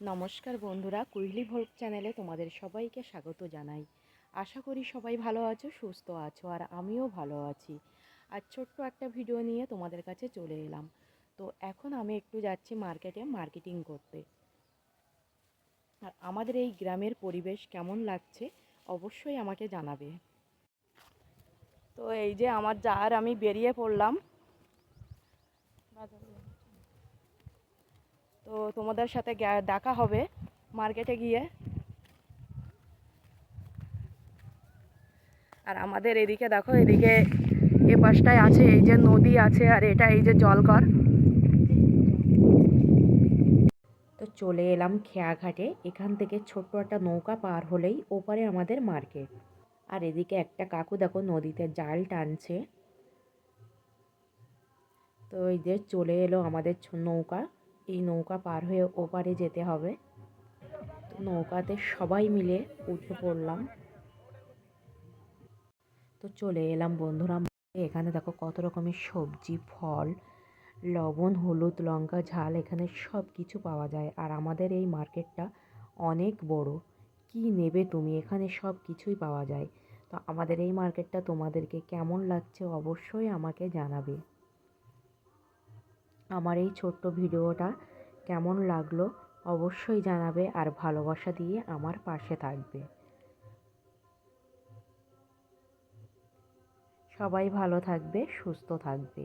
নমস্কার বন্ধুরা, কুইলি ভোগ চ্যানেলে তোমাদের সবাইকে স্বাগত জানাই। আশা করি সবাই ভালো আছো, সুস্থ আছো, আর আমিও ভালো আছি। আর ছোট্ট একটা ভিডিও নিয়ে তোমাদের কাছে চলে এলাম। তো এখন আমি একটু যাচ্ছি মার্কেটে মার্কেটিং করতে। আর আমাদের এই গ্রামের পরিবেশ কেমন লাগছে অবশ্যই আমাকে জানাবে। তো এই যে আমার যার আমি বেরিয়ে পড়লাম। তো তোমাদের সাথে দেখা হবে মার্কেটে গিয়ে। আর আমাদের এদিকে দেখো, এদিকে এ পাশটায় আছে, এই যে নদী আছে, আর এটা এই যে জলকর তো চলে এলাম খেয়াঘাটে, এখান থেকে ছোট্ট একটা নৌকা পার হলেই ওপারে আমাদের মার্কেট। আর এদিকে একটা কাকু দেখো, নদীতে জাল টানছে। তো এই যে চলে এলো আমাদের নৌকা। এই নৌকা পার হয়ে ওপারে যেতে হবে। তো নৌকাতে সবাই মিলে উঠে পড়লাম। তো চলে এলাম বন্ধুরা। এখানে দেখো কত রকমের সবজি, ফল, লবণ, হলুদ, লঙ্কা, ঝাল, এখানে সব কিছু পাওয়া যায়। আর আমাদের এই মার্কেটটা অনেক বড়। কি নেবে তুমি? এখানে সব কিছুই পাওয়া যায়। তো আমাদের এই মার্কেটটা তোমাদেরকে কেমন লাগছে অবশ্যই আমাকে জানাবে। আমার এই ছোট্ট ভিডিওটা কেমন লাগল অবশ্যই জানাবে আর ভালোবাসা দিয়ে আমার পাশে থাকবে। সবাই ভালো থাকবে, সুস্থ থাকবে।